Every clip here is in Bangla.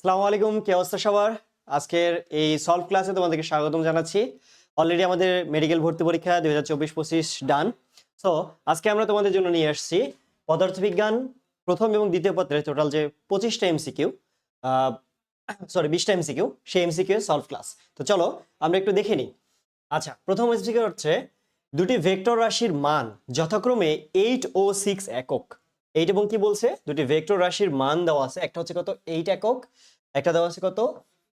আসসালামু আলাইকুম, কি অবস্থা সবার? আজকের এই সলভ ক্লাসে তোমাদেরকে স্বাগতম জানাচ্ছি। অলরেডি আমাদের মেডিকেল ভর্তি পরীক্ষা দুই হাজার চব্বিশ পঁচিশ ডান সো আজকে আমরা তোমাদের জন্য নিয়ে আসছি পদার্থবিজ্ঞান প্রথম এবং দ্বিতীয় পত্রের টোটাল যে পঁচিশটা এমসিকিউ সরি বিশটা এমসিকিউ সেই এমসিকিউ সলভ ক্লাস তো চলো, আমরা একটু দেখে নিই। আচ্ছা প্রথম এমসিকিউ হচ্ছে দুটি ভেক্টর রাশির মান যথাক্রমে এইট ও সিক্স একক। এইট এবং কি বলছে? দুটি ভেক্টর রাশির মান দেওয়া আছে। একটা হচ্ছে কত? এইট একক। একটা দেওয়া আছে কত?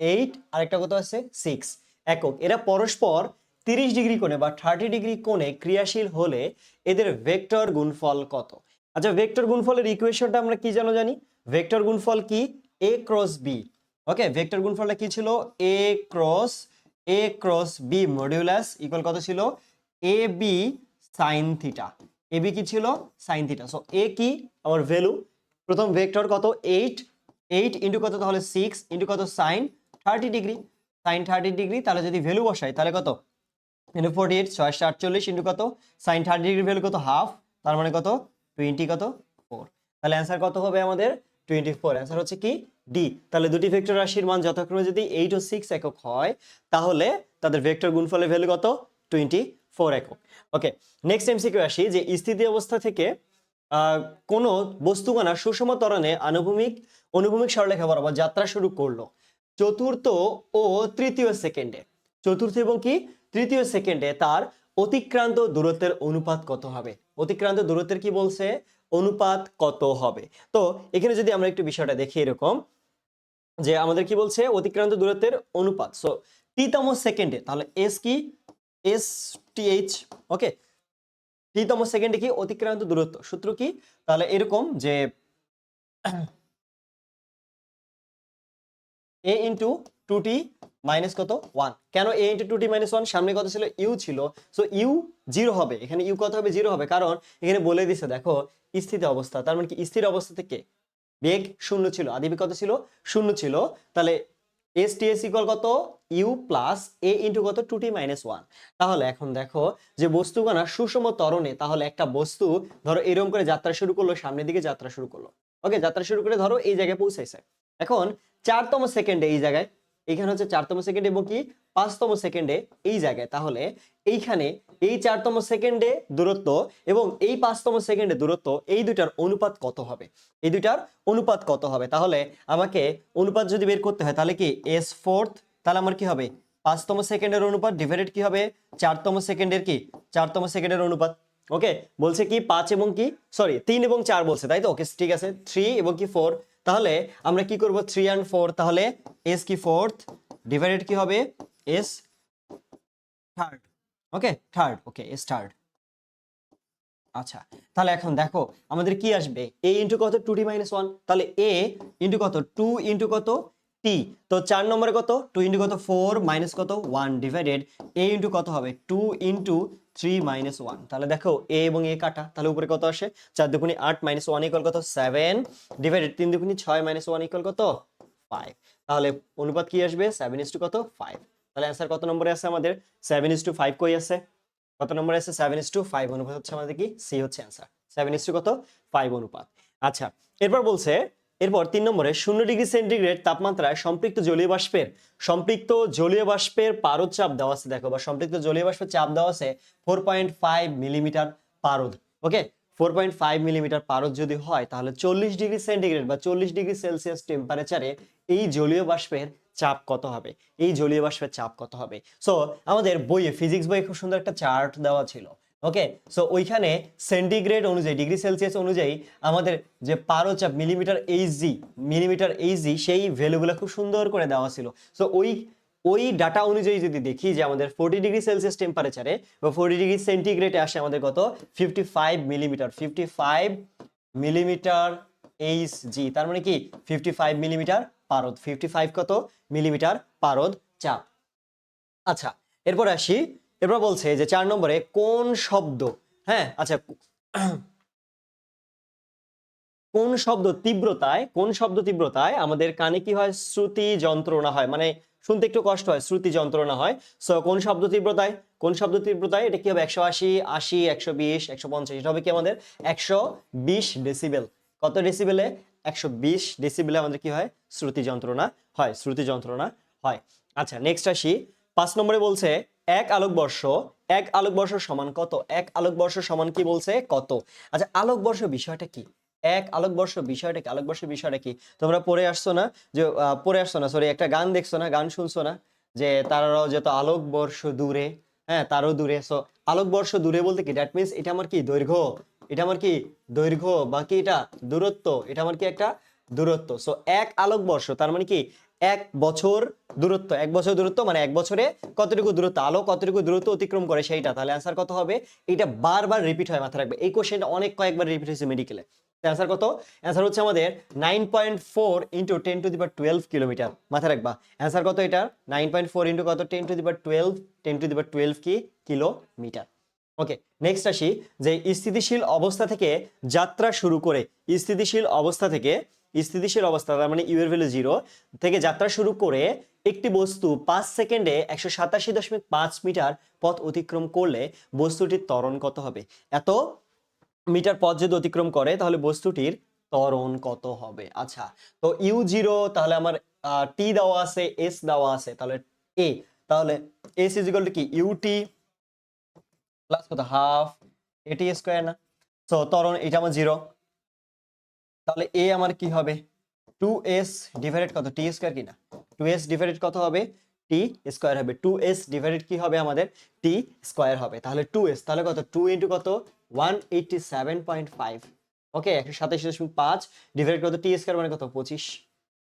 এইট আর একটা কত আছে? সিক্স একক, এরা পরস্পর তিরিশ ডিগ্রি কোণে বা থার্টি ডিগ্রি কোণে ক্রিয়াশীল হলে এদের ভেক্টর গুণফল কত? আচ্ছা ভেক্টর গুণফলের ইকুয়েশনটা আমরা কি জানো জানি? ভেক্টর গুণফল কি? A cross B okay vector গুণফলটা কি ছিল? A cross A cross B modulus equal কত ছিল? A B sine theta A B কি ছিল? সাইন থিটা সো এ কি? আমার ভ্যালু প্রথম ভেক্টর কত? এইট এইট ইন্টু কত? তাহলে সিক্স ইন্টু কত? Sine thirty degree. Sine thirty degree, তাহলে যদি ভ্যালু বসাই, তাহলে কত? ইন্টু ফোর্টি এইট, ছয়শো আটচল্লিশ ইন্টু কত? সাইন থার্টি ডিগ্রি ভ্যালু কত? হাফ। তার মানে কত? টোয়েন্টি কত? ফোর। তাহলে অ্যান্সার কত হবে আমাদের? Twenty four. অ্যান্সার হচ্ছে কি? ডি। তাহলে দুটি ভেক্টর রাশির মান যথাক্রমে যদি এইট ও সিক্স একক হয়, তাহলে তাদের ভেক্টর গুণফলের ভ্যালু কত? টোয়েন্টি ফোর একক। ওকে, নেক্সট এমসিকিউ আসি, যে স্থিতি অবস্থা থেকে কোনো বস্তুকণা সুষম ত্বরণে আনুভূমিক অনুভূমিক সরলরেখা বরাবর যাত্রা শুরু করল। চতুর্থ ও তৃতীয় সেকেন্ডে। চতুর্থ এবং কি? তৃতীয় সেকেন্ডে তার অতিক্রান্ত দূরত্বের অনুপাত কত হবে? অতিক্রান্ত দূরত্বের কি বলছে? অনুপাত কত হবে? তো এখানে যদি আমরা একটু বিষয়টা দেখি এরকম, যে আমাদের কি বলছে? অতিক্রান্ত দূরত্বের অনুপাত। সো টিতম সেকেন্ডে, তাহলে এস কি? এস টি এইচ ওকে টিতম সেকেন্ডে কি? অতিক্রান্ত দূরত্ব। সূত্র কি? তাহলে এরকম যে A into two T minus কত? ওয়ান কেন A into two T minus one সামনে কত ছিল? ইউ ছিল। সো ইউ জিরো হবে। এখানে ইউ কত হবে? জিরো হবে। কারণ এখানে বলে দিছে, দেখো, স্থির অবস্থা। তার মানে কি? স্থির অবস্থা থেকে বেগ শূন্য ছিল। আদিবে কত ছিল? শূন্য ছিল। তাহলে এস টি এস ইকুয়াল কত? ইউ প্লাস এ ইন্টু কত? টু টি মাইনাস ওয়ান তাহলে এখন দেখো যে বস্তুকণা সুষম ত্বরণে, তাহলে একটা বস্তু, ধরো এরকম করে যাত্রা শুরু করল, সামনের দিকে যাত্রা শুরু করল। ওকে যাত্রা শুরু করে ধরো, এই জায়গায় পৌঁছাইছে। এখন চারতম সেকেন্ডে এই জায়গায় এইখানে হচ্ছে চারতম সেকেন্ডে এবং কি পাঁচতম সেকেন্ডে এই জায়গায়। তাহলে এইখানে এই চারতম সেকেন্ডে দূরত্ব এবং এই পাঁচতম সেকেন্ডে দূরত্ব, এই দুটার অনুপাত কত হবে? এই দুটার অনুপাত কত হবে? তাহলে আমাকে অনুপাত যদি বের করতে হয়, তাহলে কি এস ফোর্থ, তাহলে আমার কি হবে? পাঁচতম সেকেন্ডের অনুপাত ডিভাইডেড কি হবে? চারতম সেকেন্ডের কি? চারতম সেকেন্ডের অনুপাত। ওকে? বলছে কি পাঁচ এবং কি, সরি, তিন এবং চার বলছে, তাই তো? ওকে, ঠিক আছে। থ্রি এবং কি ফোর তাহলে আমরা কি করব থ্রি অ্যান্ড ফোর তাহলে এস কি ফোর্থ ডিভাইডেড কি হবে? S third okay third okay S third আচ্ছা তাহলে এখন দেখো আমাদের কি আসবে? এ ইন্টু কত? টু ডি মাইনাস ওয়ান তাহলে এ ইন্টু কত? টু ইন্টু কত? টি। তো চার নম্বরে কত? টু ইন্টু কত? ফোর মাইনাস কত? ওয়ান ডিভাইডেড এ ইন্টু কত হবে? Two into three minus one তাহলে দেখো এ এবং এ কাটা। তাহলে উপরে কত আসে? চার দুগুনি আট মাইনাস ওয়ান ইকুয়াল কত? সেভেন ডিভাইডেড তিন দুগুনি ছয় মাইনাস ওয়ান ইকুয়াল কত? ফাইভ তাহলে অনুপাত কি আসবে? সেভেন ইস টু কত? ফাইভ তাহলে অ্যান্সার কত নম্বরে আছে আমাদের? সেভেন ইস টু ফাইভ কই আছে কত নম্বরে আছে সেভেন ইস টু ফাইভ অনুপাত হচ্ছে আমাদের কি? সি হচ্ছে অ্যান্সার সেভেন ইস টু কত? ফাইভ অনুপাত। আচ্ছা এরপর বলছে এরপর তিন নম্বরে শূন্য ডিগ্রি সেন্টিগ্রেড তাপমাত্রায় সম্পৃক্ত জলীয় বাষ্পের, সম্পৃক্ত জলীয় বাষ্পের পারদ চাপ দেওয়া আছে, দেখো, বা সম্পৃক্ত জলীয় বাষ্পের চাপ দেওয়া আছে ফোর পয়েন্ট ফাইভ মিলিমিটার পারদ okay four point five millimetre পারদ যদি হয়, তাহলে চল্লিশ ডিগ্রি সেন্টিগ্রেড বা চল্লিশ ডিগ্রি সেলসিয়াস টেম্পারেচারে এই জলীয় বাষ্পের চাপ কত হবে? এই জলীয় বাষ্পের চাপ কত হবে? সো আমাদের বইয়ে ফিজিক্স বইয়ে খুব সুন্দর একটা চার্ট দেওয়া ছিল। ওকে সো ওইখানে সেন্টিগ্রেড অনুযায়ী ডিগ্রি সেলসিয়াস অনুযায়ী আমাদের যে পারচাপ মিলিমিটার এইচজি মিলিমিটার এইচজি সেই ভ্যালুগুলো খুব সুন্দর করে দেওয়া ছিল। সো ওই ওই ডাটা অনুযায়ী যদি দেখি যে আমাদের ফোর্টি ডিগ্রি সেলসিয়াস টেম্পারেচারে বা ফোর্টি ডিগ্রি সেন্টিগ্রেডে আসে আমাদের কত? Fifty five millimetre fifty five millimetre H G তার মানে কি? ফিফটি ফাইভ মিলিমিটার পারদ ফিফটি ফাইভ কত? মিলিমিটার পারদ চাপ। আচ্ছা এরপর আসি এরপর বলছে যে চার নম্বরে কোন শব্দ হ্যাঁ আচ্ছা কোন শব্দ তীব্রতায়, কোন শব্দ তীব্রতায় আমাদের কানে কি হয়? শ্রুতি যন্ত্রণা হয়। মানে শুনতে একটু কষ্ট হয়, শ্রুতি যন্ত্রণা হয়। সো কোন শব্দ তীব্রতায়, কোন শব্দ তীব্রতায়, এটা কি হবে? একশো আশি আশি, একশো বিশ, একশো পঞ্চাশ, এটা হবে কি আমাদের? একশো বিশ ডেসিবেল কত ডেসিবেলে একশো বিশ ডেসিবেলে আমাদের কি হয়? শ্রুতি যন্ত্রণা হয়, শ্রুতি যন্ত্রণা হয়। আচ্ছা নেক্সট আসি। পাঁচ নম্বরে বলছে এক আলোকবর্ষ এক আলোকবর্ষ সমান কত? এক আলোকবর্ষ সমান কি বলছে? কত? আচ্ছা আলোকবর্ষ বিষয়টা কি? এক আলোকবর্ষ বিষয়টা কি? আলোকবর্ষ বিষয়টা কি? তোমরা পড়ে আসছো না? যে পড়ে আসছো না? সরি একটা গান দেখছ না? গান শুনছো না? যে, তারাও যত আলোকবর্ষ দূরে হ্যাঁ তারও দূরে। সো আলোকবর্ষ দূরে বলতে কি? দ্যাট মিনস এটা আমার কি দৈর্ঘ্য? এটা আমার কি দৈর্ঘ্য? বাকি এটা দূরত্ব? এটা আমার কি একটা দূরত্ব? সো এক আলোকবর্ষ তার মানে কি? এক বছর দূরত্ব, এক বছর দূরত্ব মানে এক বছরে কতটুকু দূরত্ব, আলো কতটুকু দূরত্ব অতিক্রম করে সেইটা, তাহলে অ্যান্সার কত হবে? এটা বারবার রিপিট হয় মাথায় রাখবে। এই কোশ্চেনটা অনেক কয়েকবার রিপিট হয়েছে মেডিকেলে অ্যান্সার কত? অ্যান্সার হচ্ছে আমাদের nine point four into ten to the power twelve kilometre মাথায় রাখবা। অ্যান্সার কত এটা? নাইন পয়েন্ট ফোর ইন্টু কত? Ten to the power twelve ten to the power twelve কি? কিলোমিটার ওকে নেক্সট আসি, যে স্থিতিশীল অবস্থা থেকে যাত্রা শুরু করে, স্থিতিশীল অবস্থা থেকে স্থিতিশীল অবস্থা, তার মানে ইউ ভ্যালু জিরো, থেকে যাত্রা শুরু করে একটি বস্তু পাঁচ সেকেন্ডে একশো সাতাশি দশমিক পাঁচ মিটার পথ অতিক্রম করলে বস্তুটির ত্বরণ কত হবে? এত মিটার পথ যদি অতিক্রম করে, তাহলে বস্তুটির ত্বরণ কত হবে? আচ্ছা তো ইউ জিরো, তাহলে আমার টি দেওয়া আছে, এস দেওয়া আছে, তাহলে এ, তাহলে এস ইজ ইকুয়াল টু কি? ইউটি প্লাস কত? হাফ এটি স্কোয়ার না? তো ত্বরণ, এটা আমার জিরো। তাহলে এ আমার কি হবে? টু এস ডিভাইডেড কত? টি স্কোয়ার কি না টু এস ডিভাইডেড কত হবে? টি স্কোয়ার হবে। টু এস ডিভাইডেড কি হবে আমাদের? টি স্কোয়ার হবে। তাহলে টু এস তাহলে কত? টু ইন্টু কত? One eighty seven point five okay একশো সাতাশি দশমিক পাঁচ ডিভাইড কত? টি স্কোয়ার মানে কত? পঁচিশ।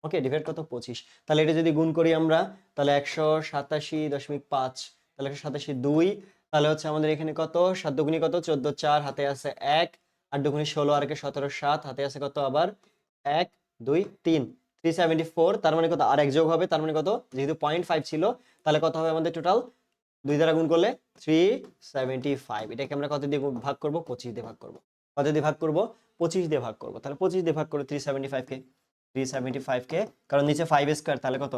ওকে ডিভাইড কত? পঁচিশ। তাহলে এটা যদি গুণ করি আমরা, তাহলে একশো সাতাশি দশমিক পাঁচ। তাহলে একশো সাতাশি দুই। তাহলে হচ্ছে আমাদের এখানে কত? সাত কত? চোদ্দ চার। হাতে আছে এক। আট দুগুণি ষোলো, আর একে সতেরো, সাত, হাতে আছে কত আবার? এক, দুই, তিন। থ্রি সেভেন্টি ফোর তার মানে কত? আর এক যোগ হবে, তার মানে কত? যেহেতু পয়েন্ট ফাইভ ছিল, তাহলে কত হবে আমাদের টোটাল দুই দ্বারা গুণ করলে থ্রি সেভেন্টি ফাইভ এটাকে আমরা কত দিয়ে ভাগ করব? পঁচিশ দিয়ে ভাগ করব। কত দিয়ে ভাগ করব? পঁচিশ দিয়ে ভাগ করব। তাহলে পঁচিশ দিয়ে ভাগ করব থ্রি সেভেন্টি ফাইভকে থ্রি সেভেন্টি ফাইভকে কারণ নিচে ফাইভ স্কোয়ার তাহলে কত?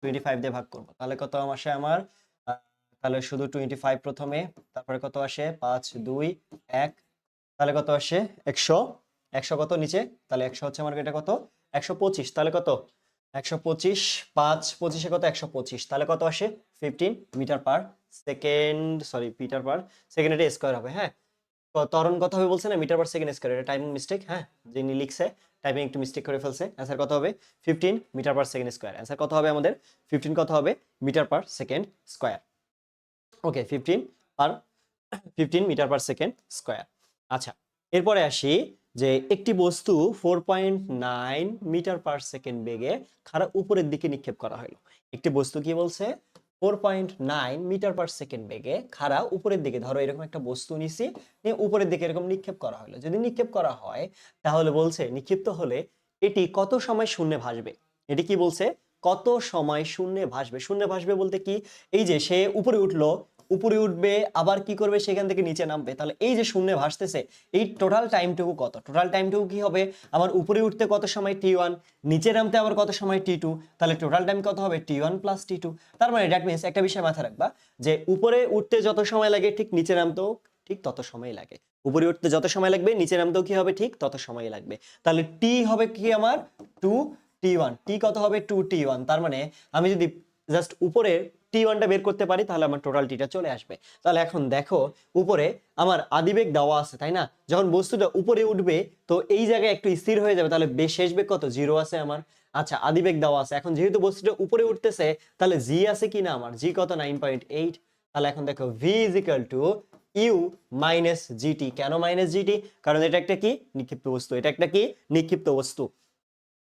টোয়েন্টি ফাইভ দিয়ে ভাগ করব। তাহলে কত আসে আমার? তাহলে শুধু টোয়েন্টি ফাইভ প্রথমে, তারপরে কত আসে? পাঁচ, দুই, এক তাহলে কত আসে? একশো। একশো কত নিচে? তাহলে একশো হচ্ছে আমার এটা কত? একশো পঁচিশ। তাহলে কত? একশো পঁচিশ, পাঁচ, পঁচিশে কত? একশো পঁচিশ। তাহলে কত আসে? Fifteen metre per second sorry metre per second এটা স্কোয়ার হবে হ্যাঁ? তরণ কত হবে বলছে না? মিটার পার সেকেন্ড স্কোয়ার এটা টাইমিং মিস্টেক হ্যাঁ? যিনি লিখছে টাইপিং একটু মিস্টেক করে ফেলছে। অ্যান্সার কত হবে? Fifteen metre per second square answer কত হবে আমাদের? ফিফটিন কত হবে? Metre per second square okay fifteen per fifteen metre per second square আচ্ছা এরপরে আসি যে একটি বস্তু four point nine metre per second বেগে খাড়া উপরের দিকে নিক্ষেপ করা হলো। একটি বস্তু কি বলছে? Four point nine metre per second বেগে খাড়া উপরের দিকে, ধরো এরকম একটা বস্তু নিছি, নিয়ে উপরের দিকে এরকম নিক্ষেপ করা হলো। যদি নিক্ষেপ করা হয়, তাহলে বলছে নিক্ষিপ্ত হলে এটি কত সময় শূন্যে ভাসবে? এটি কি বলছে? কত সময় শূন্যে ভাসবে? শূন্যে ভাসবে বলতে কি? এই যে সে উপরে উঠল উপরে উঠবে, আবার কি করবে, সেখান থেকে নিচে নামবে। তাহলে এই যে শূন্যে ভাসতেছে, এই টোটাল টাইমটুকু কত? টোটাল টাইমটুকু কি হবে? আমার উপরে উঠতে কত সময়? টি ওয়ান নিচে নামতে আবার কত সময়? টি টু তাহলে টোটাল টাইম কত হবে? T one plus T two তার মানে দ্যাট মিনস একটা বিষয় মাথায় রাখবা, যে উপরে উঠতে যত সময় লাগে, ঠিক নিচে নামতেও, ঠিক তত সময় লাগে। উপরে উঠতে যত সময় লাগবে, নিচে নামতেও কি হবে? ঠিক তত সময় লাগবে। তাহলে টি হবে কি আমার? টু টি ওয়ান টি কত হবে? টু টি ওয়ান তার মানে আমি যদি জাস্ট উপরে টি ওয়ানটা বের করতে পারি, তাহলে আমার টোটাল টিটা চলে আসবে। তাহলে এখন দেখো, উপরে আমার আদিবেগ দেওয়া আছে, তাই না? যখন বস্তুটা উপরে উঠবে, তো এই জায়গায় একটু স্থির হয়ে যাবে, তাহলে শেষ বেগ কত? জিরো আছে আমার। আচ্ছা আদিবেগ দেওয়া আছে। এখন যেহেতু বস্তুটা উপরে উঠতেছে, তাহলে জি আছে কি না আমার? জি কত? নাইন পয়েন্ট এইট তাহলে এখন দেখো V is equal to U minus GT কেন মাইনাস জিটি কারণ এটা একটা কি? নিক্ষিপ্ত বস্তু। এটা একটা কি? নিক্ষিপ্ত বস্তু।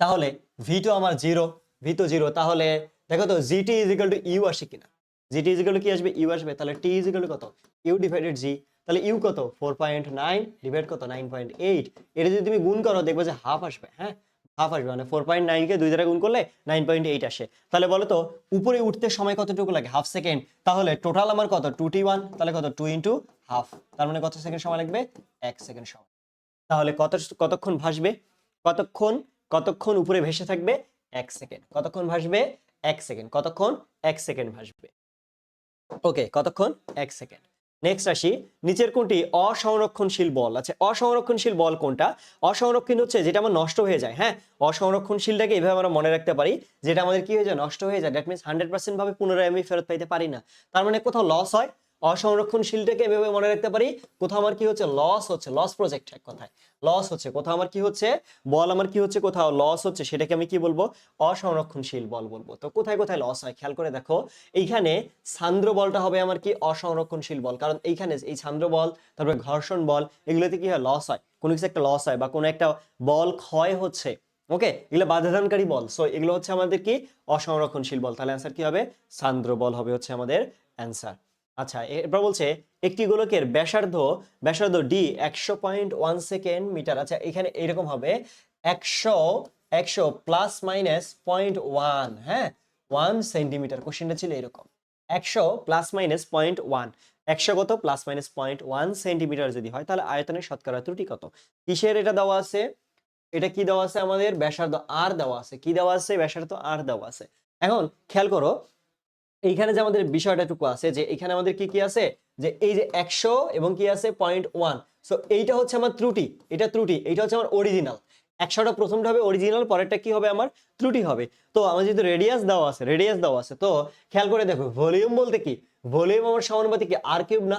তাহলে ভি টু আমার জিরো ভি তো জিরো তাহলে দেখো তো GT is equal to U আসে কিনা? জিটি ইজ ইকাল টু কি আসবে? ইউ আসবে। তাহলে টি ইজ ইকাল টু কত? ইউ ডিভাইডেড জি তাহলে ইউ কত? ফোর পয়েন্ট নাইন ডিভাইড কত? নাইন পয়েন্ট এইট এটা যদি তুমি গুণ করো, দেখবে যে হাফ আসবে হ্যাঁ? হাফ আসবে মানে ফোর পয়েন্ট নাইনকে দুই দ্বারা গুণ করলে নাইন পয়েন্ট এইট আসে। তাহলে বলো তো, উপরে উঠতে সময় কতটুকু লাগে? হাফ সেকেন্ড তাহলে টোটাল আমার কত? টু টি ওয়ান তাহলে কত? টু ইন্টু হাফ তার মানে কত সেকেন্ড সময় লাগবে? এক সেকেন্ড সময়। তাহলে কত, কতক্ষণ ভাসবে? কতক্ষণ? কতক্ষণ উপরে ভেসে থাকবে? এক সেকেন্ড কতক্ষণ ভাসবে? এক সেকেন্ড, কতক্ষণ? এক সেকেন্ড ভাসবে। ওকে, কতক্ষণ? এক সেকেন্ড। নেক্সট আসি, নিচের কোনটি? অসংরক্ষণশীল বল। আছে অসংরক্ষণশীল বল কোনটা? অসংরক্ষণ হচ্ছে যেটা আমার নষ্ট হয়ে যায় হ্যাঁ? অসংরক্ষণশীলটাকে এভাবে আমরা মনে রাখতে পারি, যেটা আমাদের কি হয়ে যায়? নষ্ট হয়ে যায়। দ্যাট মিনস হান্ড্রেড পার্সেন্ট ভাবে পুনরায় আমি ফেরত পাইতে পারি না। তার মানে কোথাও লস হয় অসংরক্ষণশীলটাকে এভাবে মনে রাখতে পারি। কোথাও আমার কি হচ্ছে? লস হচ্ছে। লস প্রজেক্ট এক কথায়। লস হচ্ছে। কোথাও আমার কি হচ্ছে? বল আমার কি হচ্ছে? কোথাও লস হচ্ছে। সেটাকে আমি কি বলব? অসংরক্ষণশীল বল বলব। তো কোথায় কোথায় লস হয়? খেয়াল করে দেখো। এইখানে সান্দ্র বলটা হবে আমার কি? অসংরক্ষণশীল বল। কারণ এইখানে এই সান্দ্র বল, তারপরে ঘর্ষণ বল, এগুলোতে কি হয়? লস হয়। কোনো কিছু একটা লস হয় বা কোনো একটা বল ক্ষয় হচ্ছে। ওকে? এগুলো বাধাদানকারী বল। সো এগুলো হচ্ছে আমাদের কি? অসংরক্ষণশীল বল। তাহলে অ্যান্সার কি হবে? সান্দ্র বল হবে হচ্ছে আমাদের অ্যান্সার আচ্ছা এরপর বলছে, একটি গোলকের ব্যাসার্ধ ব্যাসার্ধ ডি একশো পয়েন্ট ওয়ান সেকেন্ড মিটার। আচ্ছা এখানে এরকম হবে, একশো একশো প্লাস মাইনাস পয়েন্ট ওয়ান হ্যাঁ? ওয়ান সেন্টিমিটার, কোশ্চেনটা ছিল এরকম। একশো প্লাস মাইনাস পয়েন্ট ওয়ান, একশো কত plus minus point one centimetre যদি হয়, তাহলে আয়তনের শতকরা ত্রুটি কত? কিসের এটা দেওয়া আছে? এটা কি দেওয়া আছে আমাদের? ব্যাসার্ধ আর দেওয়া আছে। কি দেওয়া আছে? ব্যাসার্ধ আর দেওয়া আছে। এখন খেয়াল করো এইখানে যে আমাদের বিষয়টাটুকু আছে, যে এখানে আমাদের কি কি আছে? যে এই যে একশো এবং কি আছে? পয়েন্ট ওয়ান সো এইটা হচ্ছে আমার ত্রুটি, এটা ত্রুটি, এইটা হচ্ছে আমার অরিজিনাল একশোটা প্রথমটা হবে অরিজিনাল পরেরটা কি হবে আমার? ত্রুটি হবে। তো, আমার যেহেতু রেডিয়াস দেওয়া আছে রেডিয়াস দেওয়া আছে, তো খেয়াল করে দেখো ভলিউম বলতে কি? ভলিউম আমার সমানুপাতিক কি? আর কিউব না?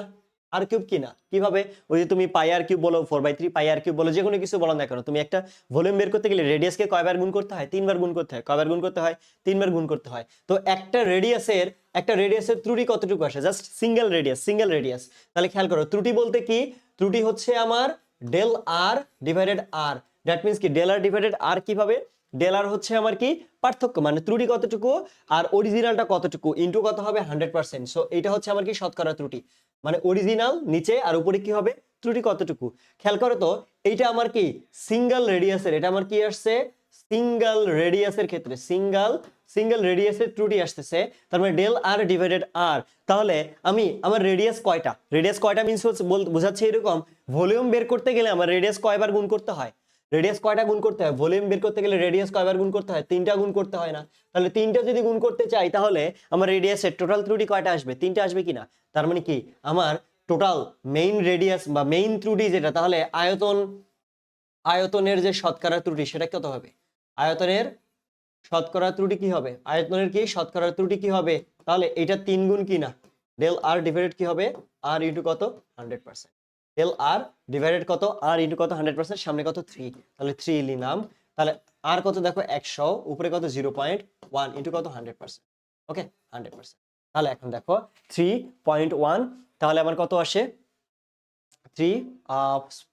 আর কিউব কি না? কীভাবে? ওই যে তুমি পাই আর কিউব বলো four by three pi r cube বলো যে কোনো কিছু বলো না কেন, তুমি একটা ভলিউম বের করতে গেলে রেডিয়াসকে কয়বার গুণ করতে হয়? তিনবার গুণ করতে হয়। কয়বার গুণ করতে হয়? তিনবার গুণ করতে হয়। তো একটা রেডিয়াসের একটা রেডিয়াসের ত্রুটি কতটুকু আসে? Just single radius single radius তাহলে খেয়াল করো, ত্রুটি বলতে কি? ত্রুটি হচ্ছে আমার del r divided r that means কি? ডেল আর ডিভাইডেড আর কীভাবে? ডেল আর হচ্ছে আমার কি? পার্থক্য মানে ত্রুটি কতটুকু আর অরিজিনালটা কতটুকু? ইন্টু কত হবে? হান্ড্রেড পার্সেন্ট সো এটা হচ্ছে আমার কি? শতকরা ত্রুটি। মানে অরিজিনাল নিচে আর উপরে কি হবে? ত্রুটি কতটুকু? খেয়াল করো তো, এইটা আমার কি? সিঙ্গেল রেডিয়াসের এটা আমার কি আসছে? সিঙ্গেল রেডিয়াসের ক্ষেত্রে সিঙ্গেল সিঙ্গেল রেডিয়াসের ত্রুটি আসতেছে। তার মানে ডেল আর ডিভাইডেড আর তাহলে আমি, আমার রেডিয়াস কয়টা? রেডিয়াস কয়টা মিনস বোঝাচ্ছে এরকম। ভলিউম বের করতে গেলে আমার রেডিয়াস কয়বার গুণ করতে হয়? রেডিয়াস কয়টা গুণ করতে হয়? ভলিউম বের করতে গেলে রেডিয়াস কয়বার গুণ করতে হয়? তিনটা গুণ করতে হয় না। তাহলে তিনটা যদি গুণ করতে চাই, তাহলে আমার রেডিয়াসের টোটাল ত্রুটি কয়টা আসবে? তিনটা আসবে কিনা? তার মানে কি? আমার টোটাল মেইন রেডিয়াস বা মেইন ত্রুটি যেটা, তাহলে আয়তন, আয়তনের যে শতকরা ত্রুটি, সেটা কত হবে? আয়তনের শতকরা ত্রুটি কি হবে? আয়তনের কি? শতকরা ত্রুটি কি হবে? তাহলে এটা তিন গুণ কি না ডেল আর ডিভাইডেড কি হবে? আর ইন্টু কত? Hundred percent del r divided কত? আর ইন্টু কত? হান্ড্রেড পার্সেন্ট সামনে কত? থ্রি তাহলে থ্রি নিলাম। তাহলে আর কত দেখো? একশো। উপরে কত? জিরো পয়েন্ট ওয়ান ইন্টু কত? Hundred percent okay hundred percent তাহলে এখন দেখো থ্রি পয়েন্ট ওয়ান তাহলে আমার কত আসে? থ্রি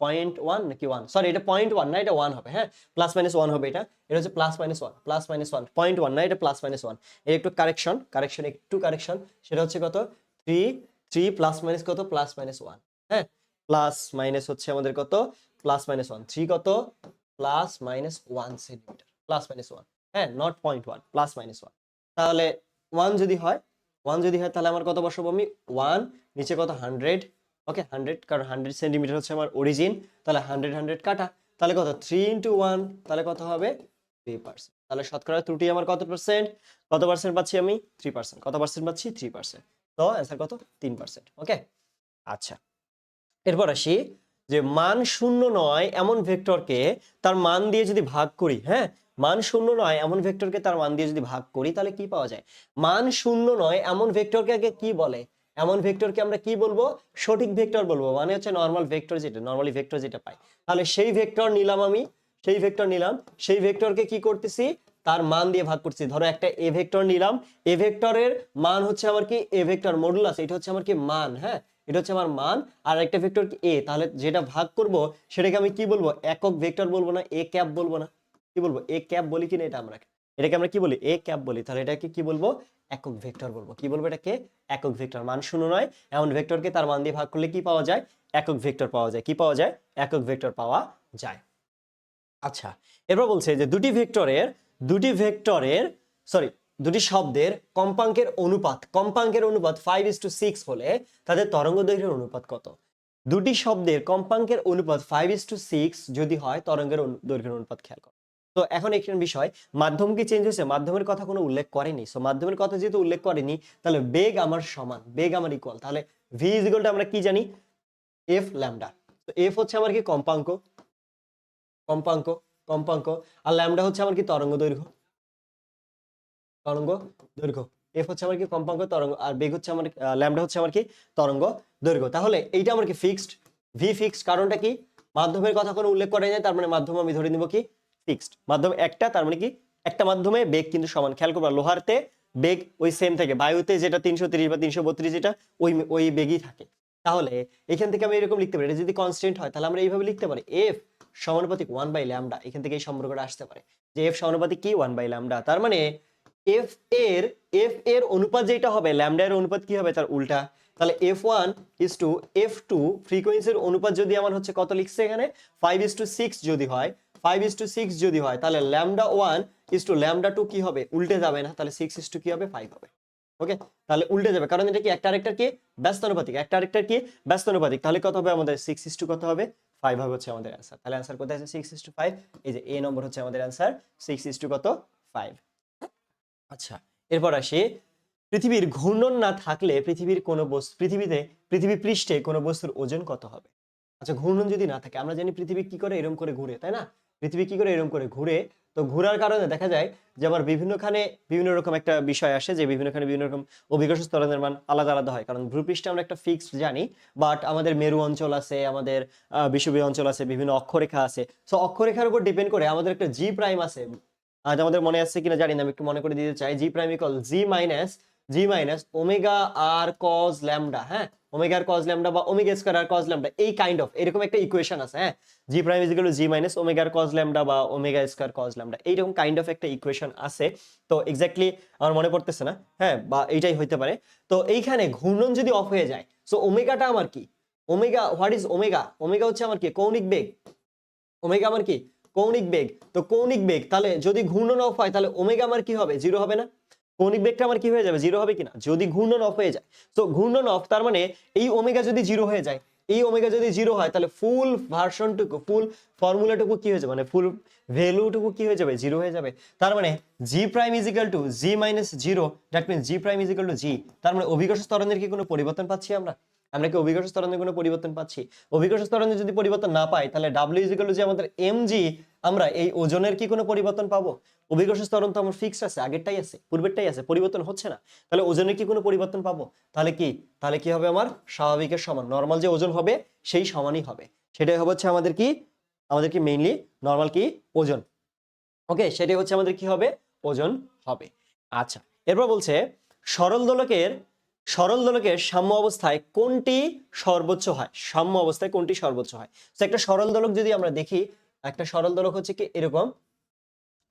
পয়েন্ট ওয়ান নাকি ওয়ান সরি এটা পয়েন্ট ওয়ান না, এটা ওয়ান হবে হ্যাঁ? প্লাস মাইনাস ওয়ান হবে এটা। এটা হচ্ছে plus minus one plus minus one point one না, এটা প্লাস মাইনাস ওয়ানের একটু কারেকশন কারেকশন একটু কারেকশন সেটা হচ্ছে কত? থ্রি থ্রি প্লাস মাইনাস কত? প্লাস মাইনাস ওয়ান হ্যাঁ? প্লাস মাইনাস হচ্ছে আমাদের কত? প্লাস মাইনাস ওয়ান থ্রি কত? Plus minus one centimetre plus minus one হ্যাঁ not point one plus minus one তাহলে ওয়ান যদি হয় ওয়ান যদি হয়, তাহলে আমার কত বসাবো আমি? ওয়ান নিচে কত? হান্ড্রেড ওকে হান্ড্রেড কারণ হান্ড্রেড সেন্টিমিটার হচ্ছে আমার অরিজিন তাহলে হান্ড্রেড হান্ড্রেড কাটা। তাহলে কত? থ্রি ইন্টু ওয়ান তাহলে কত হবে? থ্রি পার্সেন্ট তাহলে শতকরা ত্রুটি আমার কত পার্সেন্ট কত পার্সেন্ট পাচ্ছি আমি? থ্রি পার্সেন্ট কত পার্সেন্ট পাচ্ছি? থ্রি পার্সেন্ট তো অ্যান্সার কত? তিন পার্সেন্ট ওকে আচ্ছা। এরপর আসি যে মান শূন্য নয় এমন ভেক্টরকে তার মান দিয়ে যদি ভাগ করি হ্যাঁ? মান শূন্য নয় এমন ভেক্টরকে তার মান দিয়ে যদি ভাগ করি, তাহলে কি পাওয়া যায়? মান শূন্য নয় এমন ভেক্টরকে কি বলে? এমন ভেক্টরকে আমরা কি বলব? সঠিক ভেক্টর বলব। মানে হচ্ছে নর্মাল ভেক্টর যেটা নর্মালি ভেক্টর যেটা পাই। তাহলে সেই ভেক্টর নিলাম আমি, সেই ভেক্টর নিলাম, সেই ভেক্টরকে কি করতেছি? তার মান দিয়ে ভাগ করছি ধরো একটা এ ভেক্টর নিলাম, এ ভেক্টরের মান হচ্ছে আমার কি? এ ভেক্টর মডুলাস এটা হচ্ছে আমার কি? মান হ্যাঁ? এটা হচ্ছে আমার মান, আর একটা ভেক্টর কি? এ তাহলে যেটা ভাগ করব, সেটাকে আমি কি বলব? একক ভেক্টর বলব না এ ক্যাপ বলব না। কি বলব? এ ক্যাপ বলি কিনা এটা আমরা। এটাকে আমরা কি বলি? এ ক্যাপ বলি। তাহলে এটাকে কি বলব? একক ভেক্টর বলব। কি বলব এটাকে? একক ভেক্টর মান শূন্য নয়, এমন ভেক্টরকে তার মান দিয়ে ভাগ করলে কি পাওয়া যায়? একক ভেক্টর পাওয়া যায়। কি পাওয়া যায়? একক ভেক্টর পাওয়া যায়। আচ্ছা এরপর বলছে যে দুটি ভেক্টরের দুটি ভেক্টরের সরি দুটি শব্দের কম্পাঙ্কের অনুপাত কম্পাঙ্কের অনুপাত ফাইভ ইস টু সিক্স হলে তাদের তরঙ্গ দৈর্ঘ্যের অনুপাত কত? দুটি শব্দের কম্পাঙ্কের অনুপাত ফাইভ ইস টু সিক্স যদি হয়, তরঙ্গের দৈর্ঘ্যের অনুপাত খেয়াল করো। তো এখন একটি বিষয়, মাধ্যম কি চেঞ্জ হয়েছে? মাধ্যমের কথা কোনো উল্লেখ করেনি। সো মাধ্যমের কথা যেহেতু উল্লেখ করেনি, তাহলে বেগ আমার সমান, বেগ আমার ইকুয়াল তাহলে ভি ইজ আমরা কি জানি? এফ ল্যামডা তো এফ হচ্ছে আমার কি? কম্পাঙ্ক। কম্পাঙ্ক কম্পাঙ্ক। আর ল্যামডা হচ্ছে আমার কি? তরঙ্গ দৈর্ঘ্য। তরঙ্গ দৈর্ঘ্য। এফ হচ্ছে আমার কি? কম্পাঙ্ক তরঙ্গ। আর বেগ হচ্ছে আমার ল্যামডা হচ্ছে আমার কি? তরঙ্গ দৈর্ঘ্য। তাহলে এইটা আমার কি ফিক্সড ভি ফিক্সড কারণটা কি? মাধ্যমের কথা কোনো উল্লেখ করা যায়, তার মানে মাধ্যম আমি ধরে নিব কি? ফিক্সড মাধ্যম একটা, তার মানে কি? একটা মাধ্যমে বেগ কিন্তু সমান। খেয়াল করবা, লোহারতে বেগ ওই সেম থাকে। বায়ুতে যেটা তিনশো তিরিশ বা তিনশো বত্রিশ যেটা, ওই ওই বেগই থাকে। তাহলে এখান থেকে আমি এরকম লিখতে পারি। এটা যদি কনস্ট্যান্ট হয়, তাহলে আমরা এইভাবে লিখতে পারি। এফ সমানুপাতিক ওয়ান বাই ল্যামডা এখান থেকে এই সম্পর্কটা আসতে পারে। যে এফ সমানুপাতিক কি? ওয়ান বাই ল্যামডা তার মানে এফ এর এফ এর অনুপাত যেটা হবে ল্যামডা এর অনুপাত কি হবে? তার উল্টা। তাহলে F one is two F two ফ্রিকোয়েন্সির অনুপাত যদি আমার হচ্ছে কত লিখছে এখানে? ফাইভ ইস টু সিক্স যদি হয় ফাইভ ইস টু সিক্স যদি হয়, তাহলে lambda one is two lambda two কি হবে? উল্টে যাবে না, তাহলে সিক্স ইস টু কি হবে? ফাইভ হবে। ওকে তাহলে উল্টে যাবে। কারণ এটা কি একটা আরেকটার কি? ব্যস্ত অনুপাতিক। একটা আরেকটার কি? ব্যস্ত অনুপাতিক। তাহলে কত হবে আমাদের? সিক্স ইস টু কত হবে? ফাইভ হবে হচ্ছে আমাদের অ্যান্সার তাহলে অ্যান্সার কোথায় আছে? সিক্স ইস টু ফাইভ এই যে এ নম্বর হচ্ছে আমাদের অ্যান্সার সিক্স ইস টু কত? ফাইভ আচ্ছা এরপর আসি। পৃথিবীর ঘূর্ণন না থাকলে পৃথিবীর কোনো বস্তু, পৃথিবীতে, পৃথিবী পৃষ্ঠে কোনো বস্তুর ওজন কত হবে? আচ্ছা ঘূর্ণন যদি না থাকে, আমরা জানি পৃথিবী কি করে এরকম করে ঘুরে, তাই না? পৃথিবী কি করে এরকম করে ঘুরে? তো ঘোরার কারণে দেখা যায় যে আবার বিভিন্নখানে বিভিন্ন রকম একটা বিষয় আসে যে বিভিন্নখানে বিভিন্ন রকম অভিকর্ষ স্তরণের মান আলাদা আলাদা হয়। কারণ ভূপৃষ্ঠে আমরা একটা ফিক্সড জানি বাট আমাদের মেরু অঞ্চল আছে, আমাদের বিষুবীয় অঞ্চল আছে, বিভিন্ন অক্ষরেখা আছে। সো অক্ষরেখার উপর ডিপেন্ড করে আমাদের একটা জি প্রাইম আছে আমাদের মনে আছে কিনা জানি না, আমি একটু মনে করে দিতে চাই। G prime equal g minus g minus omega r cos lambda হ্যাঁ? ওমেগা আর কজ ল্যামডা বা omega square r cos lambda এই কাইন্ড অফ এরকম একটা ইকুয়েশন আছে হ্যাঁ? G prime is g minus omega r cos lambda বা ওমেগা স্কয়ার কজ ল্যামডা এইরকম কাইন্ড অফ একটা ইকুয়েশন আছে। তো এক্স্যাক্টলি আমার মনে পড়তেছে না হ্যাঁ? বা এইটাই হইতে পারে। তো এইখানে ঘূর্ণন যদি অফ হয়ে যায় সো ওমেগাটা আমার কি? Omega what is omega omega হচ্ছে আমার কি? কৌণিক বেগ। ওমেগা আমার কি? কৌণিক বেগ। তো কৌণিক বেগ, তাহলে যদি ঘূর্ণন অফ হয়, তাহলে ওমেগা আমার কি হবে? জিরো হবে না? কৌণিক বেগটা আমার কি হয়ে যাবে? জিরো হবে কিনা? যদি ঘূর্ণন অফ হয়ে যায়। তো ঘূর্ণন অফ, তার মানে এই ওমেগা যদি জিরো হয়ে যায়, এই ওমেগা যদি জিরো হয়, তাহলে ফুল ভার্সনটুকু, ফুল ফর্মুলাটুকু কি হয়ে যাবে? মানে ফুল ভ্যালুটুকু কি হয়ে যাবে? জিরো হয়ে যাবে। তার মানে g prime is equal to g minus zero that mean g prime is equal to g তার মানে অভিকর্ষ ত্বরণের কি কোনো পরিবর্তন পাচ্ছি আমরা? আমরা কি অভিকর্ষ ত্বরণের কোনো পরিবর্তন পাচ্ছি? অভিকর্ষ ত্বরণে যদি পরিবর্তন না পাই, তাহলে ডাব্লিউ ইজ ইকাল টু যে আমাদের এম জি আমরা এই ওজনের কি কোনো পরিবর্তন পাবো? অভিকর্ষ ত্বরণ তো আমার ফিক্সড আছে, আগেরটাই আছে, পূর্বেরটাই আছে, পরিবর্তন হচ্ছে না। তাহলে ওজনের কি কোনো পরিবর্তন পাবো? তাহলে কি? তাহলে কি হবে আমার? স্বাভাবিকের সমান। নর্মাল যে ওজন হবে, সেই সমানই হবে। সেটাই হচ্ছে আমাদের কি? আমাদের কি মেইনলি নর্মাল কি? ওজন। ওকে সেটাই হচ্ছে আমাদের কি হবে? ওজন হবে। আচ্ছা এরপর বলছে, সরল দোলকের সরল দোলকের সাম্য অবস্থায় কোনটি সর্বোচ্চ হয়? সাম্য অবস্থায় কোনটি সর্বোচ্চ হয়? তো একটা সরল দোলক যদি আমরা দেখি, একটা সরল দোলক হচ্ছে কি? এরকম।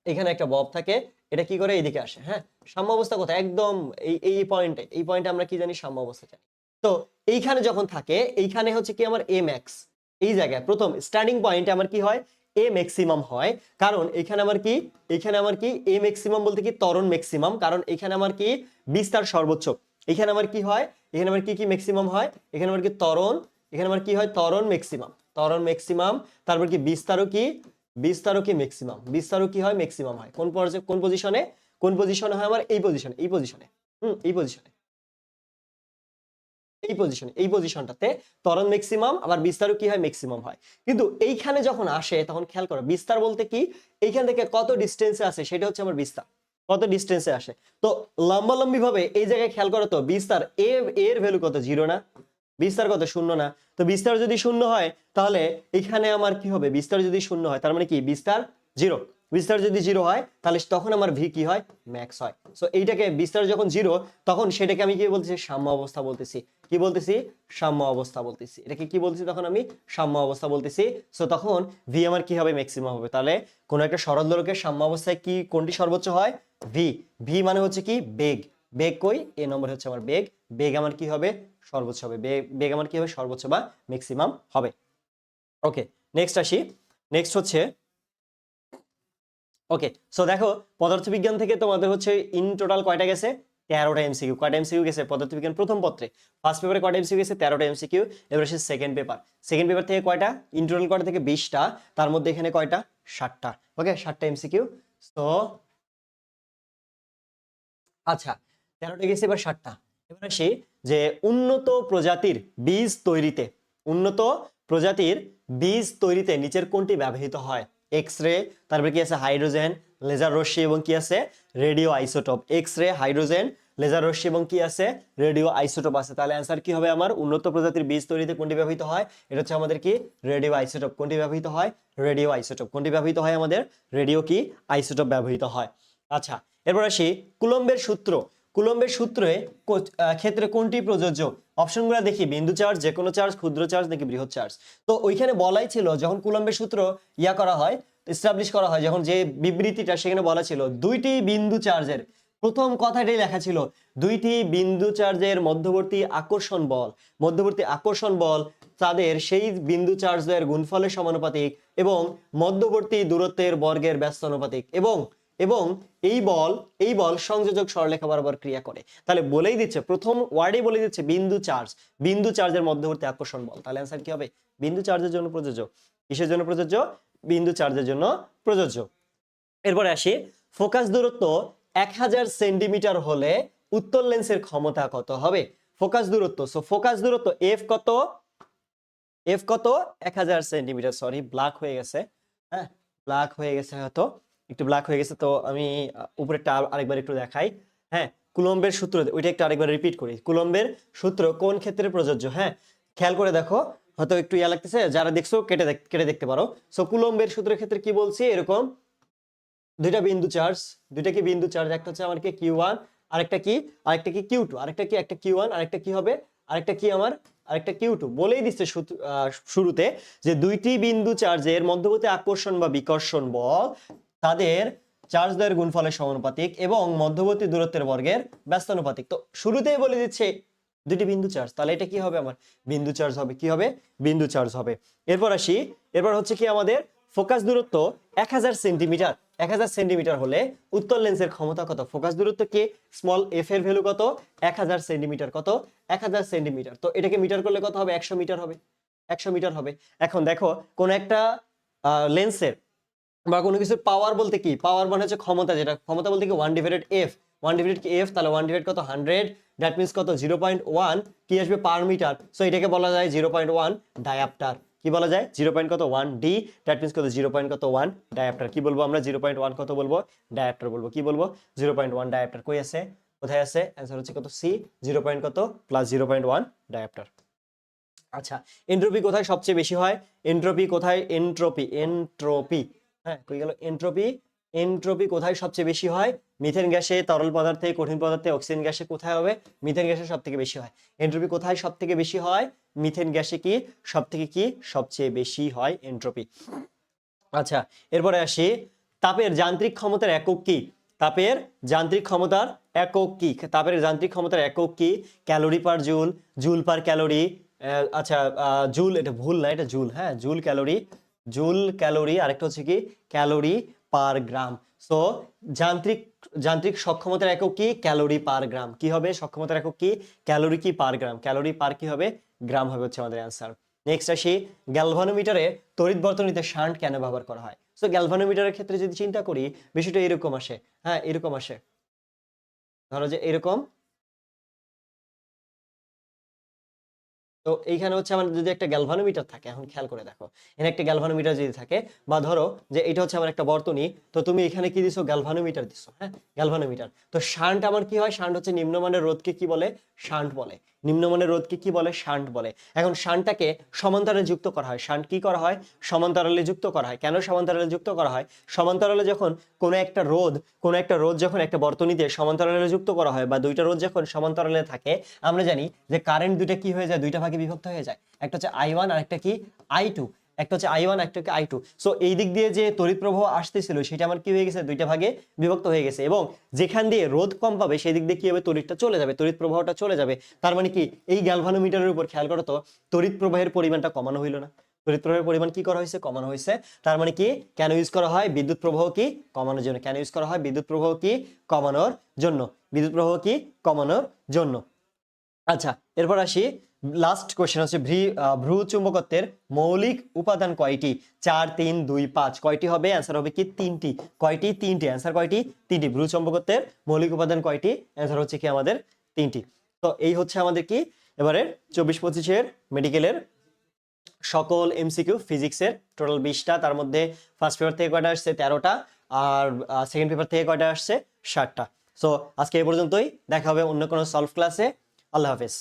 এখানে একটা বব থাকে, এটা কি করে? এইদিকে আসে হ্যাঁ? সাম্য অবস্থা কোথায়? একদম এই এই পয়েন্টে এই পয়েন্টে আমরা কি জানি? সাম্য অবস্থা জানি। তো, এইখানে যখন থাকে, এইখানে হচ্ছে কি আমার এ ম্যাক্স এই জায়গায়, প্রথম স্টার্টিং পয়েন্টে আমার কি হয়? এ ম্যাক্সিমাম হয়। কারণ এখানে আমার কি? এখানে আমার কি? এ ম্যাক্সিমাম বলতে কি? ত্বরণ ম্যাক্সিমাম কারণ এখানে আমার কি? বিস্তার সর্বোচ্চ। এখানে আমার কি হয়? এখানে আমার কি কি ম্যাক্সিমাম হয়? এখানে আমার কি ত্বরণ? এখানে আমার কি হয়? ত্বরণ ম্যাক্সিমাম ত্বরণ ম্যাক্সিমাম তারপর কি বিস্তারও কি? বিস্তারও কি ম্যাক্সিমাম বিস্তারও কি হয়? ম্যাক্সিমাম হয়। কোন পর্যায়ে কোন পজিশনে কোন পজিশনে হয় আমার? এই পজিশনে এই পজিশনে হুম, এই পজিশনে এই পজিশনে এই পজিশনটাতে ত্বরণ ম্যাক্সিমাম আবার বিস্তারও কি হয়? ম্যাক্সিমাম হয়। কিন্তু এইখানে যখন আসে, তখন খেয়াল করো, বিস্তার বলতে কি? এইখান থেকে কত ডিস্টেন্সে আসে? সেটা হচ্ছে আমার বিস্তার। কত ডিস্টেন্সে আসে? তো লম্বালম্বি ভাবে এই জায়গায় খেয়াল করো তো, বিস্তার এ এর ভ্যালু কত? জিরো না। বিস্তার কত? শূন্য না। তো বিস্তার যদি শূন্য হয়, তাহলে এখানে আমার কি হবে? বিস্তার যদি শূন্য হয়, তার মানে কি? বিস্তার জিরো বিস্তার যদি জিরো হয়, তাহলে তখন আমার ভি কি হয়? ম্যাক্স হয়। সো এইটাকে বিস্তার যখন জিরো তখন সেটাকে আমি কি বলতেছি? সাম্য অবস্থা বলতেছি। কি বলতেছি? সাম্য অবস্থা বলতেছি। এটাকে কি বলতেছি তখন আমি? সাম্য অবস্থা বলতেছি। সো তখন ভি আমার কি হবে? ম্যাক্সিমাম হবে। তাহলে কোন একটা সরল দোলকের সাম্য অবস্থায় কি, কোনটি সর্বোচ্চ হয়? ভি ভি মানে হচ্ছে কি? বেগ। বেগ কই? এ নম্বর হচ্ছে আমার বেগ। বেগ আমার কি হবে? সর্বোচ্চ হবে। বেগ আমার কি হবে? সর্বোচ্চ বা ম্যাক্সিমাম হবে। ওকে নেক্সট আসি। নেক্সট হচ্ছে ওকে সো দেখো, পদার্থবিজ্ঞান থেকে তোমাদের হচ্ছে ইন টোটাল কয়টা গেছে? তেরোটা এমসিকিউ কয়টা এমসিকিউ গেছে? পদার্থবিজ্ঞান প্রথম পত্রে। ফার্স্ট পেপারে কয়টা এমসিকিউ গেছে? তেরোটা এমসিকিউ এবার আসে সেকেন্ড পেপার সেকেন্ড পেপার থেকে কয়টা? ইন টোটাল কয়টা থেকে বিশটা? তার মধ্যে এখানে কয়টা? ষাটটা। ওকে ষাটটা এমসিকিউ তো আচ্ছা তেরোটা গেছে, এবার ষাটটা। এবার আসি যে উন্নত প্রজাতির বীজ তৈরিতে। উন্নত প্রজাতির বীজ তৈরিতে নিচের কোনটি ব্যবহৃত হয়? এক্স রে তারপরে কি আছে? হাইড্রোজেন লেজার রশ্মি এবং কি আছে? Radio isotope. X ray hydrogen, laser রশ্মি এবং কি আছে? রেডিও আইসোটোপ আছে। তাহলে অ্যান্সার কি হবে আমার? উন্নত প্রজাতির বীজ তৈরিতে কোনটি ব্যবহৃত হয়? এটা হচ্ছে আমাদের কি? Radio isotope. কোনটি ব্যবহৃত হয়? Radio isotope. কোনটি ব্যবহৃত হয় আমাদের? রেডিও কি? আইসোটোপ ব্যবহৃত হয়। আচ্ছা এরপর আসি। কুলম্বের সূত্র। কুলম্বের সূত্রে ক্ষেত্রে কোনটি প্রযোজ্য? অপশনগুলো দেখি। বিন্দু চার্জ যে কোনো চার্জ, ক্ষুদ্র চার্জ নাকি বৃহৎ চার্জ? তো ওইখানে বলাই ছিল, যখন কুলম্বের সূত্র ইয়া করা হয় এস্টাবলিশ করা হয়, যখন যে বিবৃতিটা সেখানে বলা ছিল, দুইটি বিন্দু চার্জের, প্রথম কথাটাই লেখা ছিল, দুইটি বিন্দু চার্জের মধ্যবর্তী আকর্ষণ বল, মধ্যবর্তী আকর্ষণ বল তাদের সেই বিন্দু চার্জের গুণফলের সমানুপাতিক এবং মধ্যবর্তী দূরত্বের বর্গের ব্যস্ত অনুপাতিক এবং এবং এই বল এই বল সংযোজক সরলেখা বরাবর ক্রিয়া করে। তাহলে বলেই দিচ্ছে, প্রথম ওয়ার্ডে বলে দিচ্ছে বিন্দু চার্জ, বিন্দু চার্জের মধ্যবর্তী আকর্ষণ বল। তাহলে অ্যান্সার কি হবে? বিন্দু চার্জের জন্য প্রযোজ্য। কিসের জন্য প্রযোজ্য? বিন্দু চার্জের জন্য প্রযোজ্য। এরপরে আসি, ফোকাস দূরত্ব এক হাজার সেন্টিমিটার হলে উত্তর লেন্সের ক্ষমতা কত হবে? ফোকাস দূরত্ব সো ফোকাস দূরত্ব এফ কত? এফ কত? এক হাজার সেন্টিমিটার সরি ব্ল্যাক হয়ে গেছে। হ্যাঁ ব্ল্যাক হয়ে গেছে হয়তো। একটু ব্ল্যাক হয়ে গেছে, তো আমি আর- আরেকবার একটু দেখাই। হ্যাঁ কুলম্বের সূত্র, ওইটা একটু আরেকবার রিপিট করি। কুলম্বের সূত্র কোন ক্ষেত্রে প্রযোজ্য? হ্যাঁ খেয়াল করে দেখো হয়তো একটু ইয়া লাগতেছে, যারা দেখছ কেটে কেটে দেখতে পারো। সো কুলম্বের সূত্রের ক্ষেত্রে কি বলছি? এরকম দুইটা বিন্দু চার্জ দুইটা কি বিন্দু চার্জ একটা হচ্ছে আমার কি কিউ ওয়ান আরেকটা কি? আরেকটা কি কিউ টু আরেকটা কি? একটা কিউ ওয়ান আরেকটা কি হবে? আরেকটা কি আমার? আরেকটা কিউ টু বলেই দিচ্ছে শুরুতে যে দুইটি বিন্দু চার্জের মধ্যবর্তী আকর্ষণ বা বিকর্ষণ বল তাদের চার্জ দ্বয়ের গুণফলের সমানুপাতিক এবং মধ্যবর্তী দূরত্বের বর্গের ব্যস্তানুপাতিক। তো শুরুতেই বলে দিচ্ছে দুটি বিন্দু চার্জ তাহলে এটা কি হবে আমার? বিন্দু চার্জ হবে, কি হবে? বিন্দু চার্জ হবে। এরপর আসি, এরপর হচ্ছে কি আমাদের ফোকাস দূরত্ব এক হাজার সেন্টিমিটার এক হাজার সেন্টিমিটার হলে উত্তর লেন্সের ক্ষমতা কত? ফোকাস দূরত্ব কি? স্মল এফ এর ভ্যালু কত? এক হাজার সেন্টিমিটার কত? এক হাজার সেন্টিমিটার তো এটাকে মিটার করলে কত হবে? একশো মিটার হবে। একশো মিটার হবে। এখন দেখো, কোন একটা লেন্সের বা কোনো কিছুর পাওয়ার বলতে কি? পাওয়ার মানে হচ্ছে ক্ষমতা যেটা, ক্ষমতা বলতে কি? One divided f one divided কি এফ তাহলে ওয়ান ডিভাইড কত? হান্ড্রেড দ্যাট মিনস কত? জিরো পয়েন্ট ওয়ান কি আসবে পার মিটার সো এটাকে বলা যায় জিরো পয়েন্ট ওয়ান ডায়াপ্টার কি বলা যায়? জিরো পয়েন্ট কত? ওয়ান ডি দ্যাট মিনস কত? জিরো পয়েন্ট কত? ওয়ান ডায়াপ্টার কি বলব আমরা? জিরো পয়েন্ট ওয়ান কত বলব? ডায়াপ্টার বলব। কি বলব? জিরো পয়েন্ট ওয়ান ডায়াপ্টার কই আছে? কোথায় আছে? অ্যান্সার হচ্ছে কত? সি জিরো পয়েন্ট কত? Plus zero point one dioptre আচ্ছা এন্ট্রপি কোথায় সবচেয়ে বেশি হয়? এন্ট্রপি কোথায়? এন্ট্রপি এন্ট্রপি হ্যাঁ কই গেল? এন্ট্রপি এন্ট্রপি কোথায় সবচেয়ে বেশি হয়? মিথেন গ্যাসে তরল পদার্থে, কঠিন পদার্থে, অক্সিজেন গ্যাসে কোথায় হবে? মিথেন গ্যাসে সব থেকে বেশি হয়। এন্ট্রপি কোথায় সব থেকে বেশি হয়? মিথেন গ্যাসে কি সব থেকে কি সবচেয়ে বেশি হয় এন্ট্রপি? আচ্ছা এরপরে আসি। তাপের যান্ত্রিক ক্ষমতার একক কি? তাপের যান্ত্রিক ক্ষমতার একক কি? তাপের যান্ত্রিক ক্ষমতার একক কি? Calorie per joule joule per calorie আচ্ছা জুল, এটা ভুল না, এটা জুল হ্যাঁ জুল ক্যালোরি জুল ক্যালোরি, আরেকটা হচ্ছে কি? ক্যালোরি পার গ্রাম। সো যান্ত্রিক যান্ত্রিক সক্ষমতার একক কি? Calorie per gram. কি হবে? সক্ষমতার একক কি? ক্যালোরি কি পার গ্রাম? ক্যালোরি পার কি হবে? গ্রাম হবে হচ্ছে আমাদের অ্যান্সার নেক্সট আসি গ্যালভানোমিটারে তড়িৎ বর্তনীতে শান্ট কেন ব্যবহার করা হয়? সো গ্যালভানোমিটারের ক্ষেত্রে যদি চিন্তা করি, বিষয়টা এরকম আসে। হ্যাঁ এরকম আসে। ধরো যে এরকম তো এইখানে হচ্ছে আমার যদি একটা গ্যালভানোমিটার থাকে, এখন খেয়াল করে দেখো। এখানে একটা গ্যালভানোমিটার যদি থাকে, বা ধরো যে এটা হচ্ছে আমার একটা বর্তনী, তো তুমি এখানে কি দিছো? গ্যালভানোমিটার দিছো হ্যাঁ? গ্যালভানোমিটার তো শান্ট আমার কি হয়? শান্ট হচ্ছে নিম্নমানের রোধকে কি বলে? শান্ট বলে। নিম্নমানের রোধকে কি বলে? শান্ট বলে। এখন শান্টটাকে সমান্তরালে যুক্ত করা হয়। শান্ট কি করা হয়? সমান্তরালে যুক্ত করা হয়। কেন সমান্তরালে যুক্ত করা হয়? সমান্তরালে যখন কোনো একটা রোধ, কোনো একটা রোধ যখন একটা বর্তনীতে সমান্তরালে যুক্ত করা হয় বা দুইটা রোধ যখন সমান্তরালে থাকে, আমরা জানি যে কারেন্ট দুইটা কি হয়ে যায়? দুইটা ভাগে বিভক্ত হয়ে যায়। একটা হচ্ছে আই ওয়ান আর একটা কি? আই টু একটা হচ্ছে আই ওয়ান একটা হচ্ছে আই টু সো এই দিক দিয়ে যে তড়িৎ প্রবাহ আসতেছিল, সেটা আমার কি হয়ে গেছে? দুইটা ভাগে বিভক্ত হয়ে গেছে। এবং যেখান দিয়ে রোদ কম পাবে, সেই দিক দিয়ে কি হবে? তড়িৎটা চলে যাবে, তড়িৎ প্রবাহটা চলে যাবে। তার মানে কি? এই গ্যালভানোমিটারের উপর খেয়াল করো তো, তড়িৎ প্রবাহের পরিমাণটা কমানো হইল না। তড়িৎ প্রবাহের পরিমাণ কি করা হয়েছে? কমানো হয়েছে। তার মানে কি? কেন ইউজ করা হয়? বিদ্যুৎ প্রবাহ কি? কমানোর জন্য। কেন ইউজ করা হয়? বিদ্যুৎ প্রবাহ কি? কমানোর জন্য। বিদ্যুৎ প্রবাহ কি? কমানোর জন্য। আচ্ছা এরপর আসি লাস্ট কোশ্চেন হচ্ছে ভ্রি ভ্রু চুম্বকত্বের মৌলিক উপাদান কয়টি? চার, তিন, দুই, পাঁচ। কয়টি হবে? অ্যান্সার হবে কি? তিনটি। কয়টি? তিনটি। অ্যান্সার কয়টি? তিনটি। ভ্রু চুম্বকত্বের মৌলিক উপাদান কয়টি? অ্যান্সার হচ্ছে কি আমাদের তিনটি। তো এই হচ্ছে আমাদের কি? এবারে চব্বিশ পঁচিশের মেডিকেলের সকল এমসিকিউ ফিজিক্সের টোটাল বিশটা। তার মধ্যে ফার্স্ট পেপার থেকে কয়টা আসছে? তেরোটা। আর সেকেন্ড পেপার থেকে কয়টা আসছে? ষাটটা। সো আজকে এই পর্যন্তই। দেখা হবে অন্য কোনো সলভ ক্লাসে আল্লাহ হাফেজ।